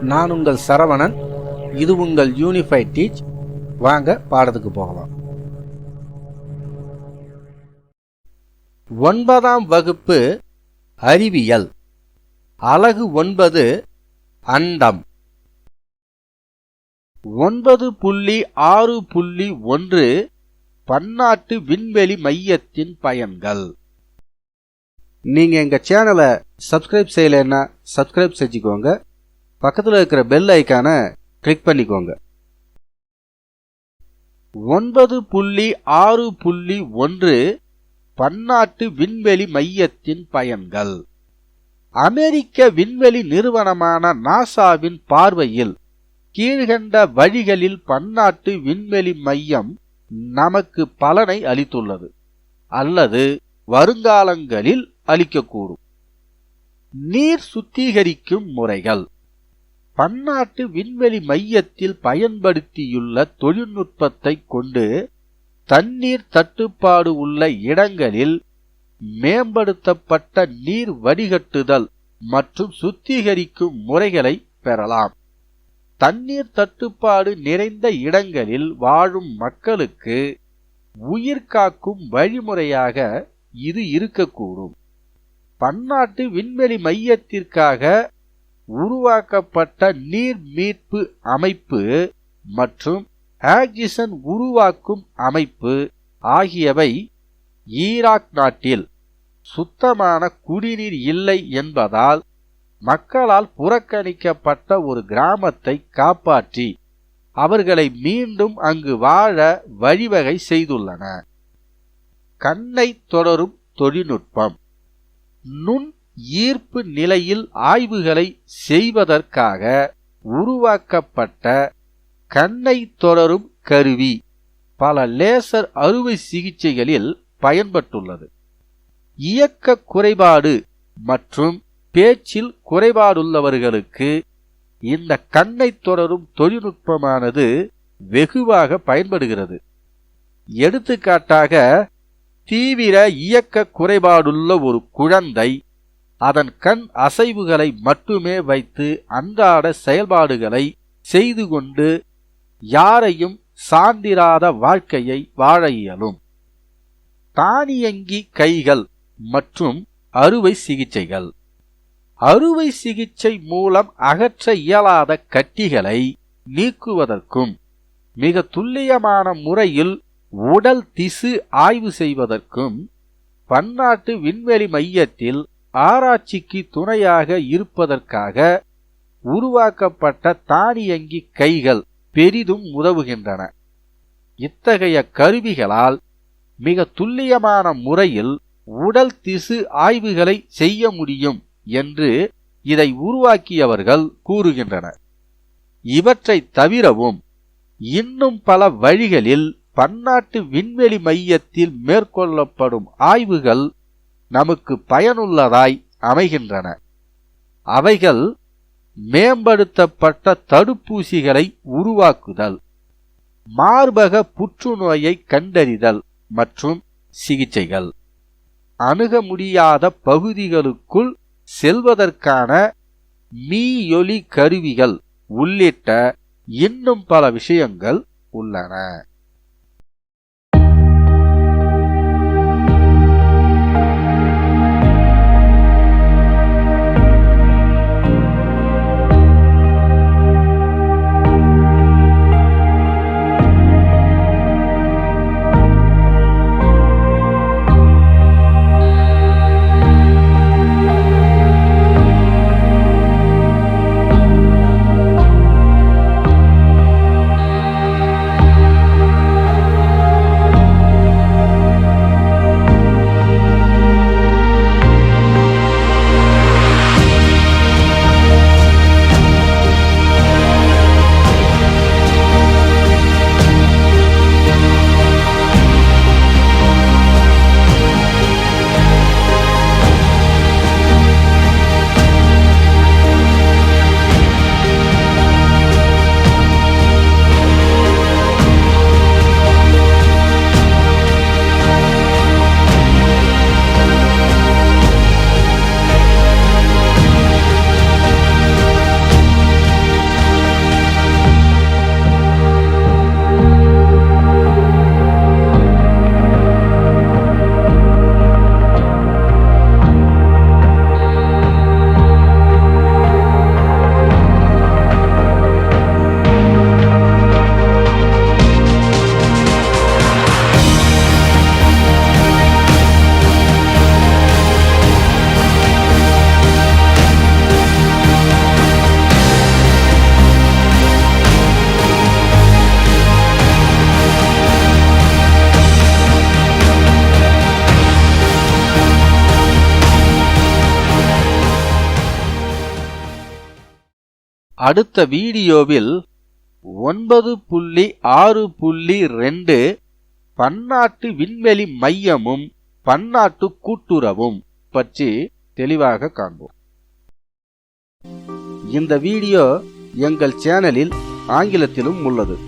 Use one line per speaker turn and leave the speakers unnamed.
நான் உங்கள் சரவணன். இது உங்கள் யூனிஃபைட் டீச் வாங்க பாடத்துக்கு போகலாம். ஒன்பதாம் வகுப்பு அறிவியல். அலகு ஒன்பது அண்டம். ஒன்பது புள்ளி ஆறு புள்ளி ஒன்று பன்னாட்டு விண்வெளி மையத்தின் பயன்கள். நீங்க எங்க சேனலை சப்ஸ்கிரைப் செய்யலைன்னா சப்ஸ்கிரைப் செஞ்சுக்கோங்க. பக்கத்தில் இருக்கிற பெல் ஐக்கானை கிளிக் பண்ணிக்கோங்க. ஒன்பது புள்ளி ஆறு புள்ளி ஒன்று பன்னாட்டு விண்வெளி மையத்தின் பயன்கள். அமெரிக்க விண்வெளி நிறுவனமான நாசாவின் பார்வையில் கீழ்கண்ட வழிகளில் பன்னாட்டு விண்வெளி மையம் நமக்கு பலனை அளித்துள்ளது. அல்லது வருங்காலங்களில் அளிக்கக்கூடும். நீர் சுத்திகரிக்கும் முறைகள். பன்னாட்டு விண்வெளி மையத்தில் பயன்படுத்தியுள்ள தொழில்நுட்பத்தை கொண்டு தண்ணீர் தட்டுப்பாடு உள்ள இடங்களில் மேம்படுத்தப்பட்ட நீர் வடிகட்டுதல் மற்றும் சுத்திகரிக்கும் முறைகளை பெறலாம். தண்ணீர் தட்டுப்பாடு நிறைந்த இடங்களில் வாழும் மக்களுக்கு உயிர் காக்கும் வழிமுறையாக இது இருக்கக்கூடும். பன்னாட்டு விண்வெளி மையத்திற்காக உருவாக்கப்பட்ட நீர் மீட்பு அமைப்பு மற்றும் ஆக்சிஜன் உருவாக்கும் அமைப்பு ஆகியவை ஈராக் நாட்டில் சுத்தமான குடிநீர் இல்லை என்பதால் மக்களால் புறக்கணிக்கப்பட்ட ஒரு கிராமத்தை காப்பாற்றி அவர்களை மீண்டும் அங்கு வாழ வழிவகை செய்துள்ளன. கண்ணை தொடரும் தொழில்நுட்பம். நுண் ஈர்ப்பு நிலையில் ஆய்வுகளை செய்வதற்காக உருவாக்கப்பட்ட கண்ணை தொடரும் கருவி. பல லேசர் அறுவை சிகிச்சைகளில் பயன்பட்டுள்ளது. இயக்க குறைபாடு மற்றும் பேச்சில் குறைபாடுள்ளவர்களுக்கு இந்த கண்ணை தொடரும் தொழில்நுட்பமானது வெகுவாக பயன்படுகிறது. எடுத்துக்காட்டாக தீவிர இயக்க குறைபாடுள்ள ஒரு குழந்தை அதன் கண் அசைவுகளை மட்டுமே வைத்து அன்றாட செயல்பாடுகளை செய்து கொண்டு யாரையும் சார்ந்திராத வாழ்க்கையை வாழ இயலும். தானியங்கி கைகள் மற்றும் அறுவை சிகிச்சைகள். அறுவை சிகிச்சை மூலம் அகற்ற இயலாத கட்டிகளை நீக்குவதற்கும் மிக துல்லியமான முறையில் உடல் திசு ஆய்வு செய்வதற்கும் பன்னாட்டு விண்வெளி மையத்தில் ஆராய்ச்சிக்கு துணையாக இருப்பதற்காக உருவாக்கப்பட்ட தானியங்கி கைகள் பெரிதும் உதவுகின்றன. இத்தகைய கருவிகளால் மிக துல்லியமான முறையில் உடல் திசு ஆய்வுகளை செய்ய முடியும் என்று இதை உருவாக்கியவர்கள் கூறுகின்றனர். இவற்றை தவிரவும் இன்னும் பல வழிகளில் பன்னாட்டு விண்வெளி மையத்தில் மேற்கொள்ளப்படும் ஆய்வுகள் நமக்கு பயனுள்ளதாய் அமைகின்றன. அவைகள் மேம்படுத்தப்பட்ட தடுப்பூசிகளை உருவாக்குதல் மார்பக புற்றுநோயை கண்டறிதல் மற்றும் சிகிச்சைகள். அணுக முடியாத பகுதிகளுக்குள் செல்வதற்கான மீயொலி கருவிகள் உள்ளிட்ட இன்னும் பல விஷயங்கள் உள்ளன. அடுத்த வீடியோவில் ஒன்பது புள்ளி ஆறு புள்ளி ரெண்டு பன்னாட்டு விண்வெளி மையமும் பன்னாட்டு கூட்டுறவும் பற்றி தெளிவாக காண்போம். இந்த வீடியோ எங்கள் சேனலில் ஆங்கிலத்திலும் உள்ளது.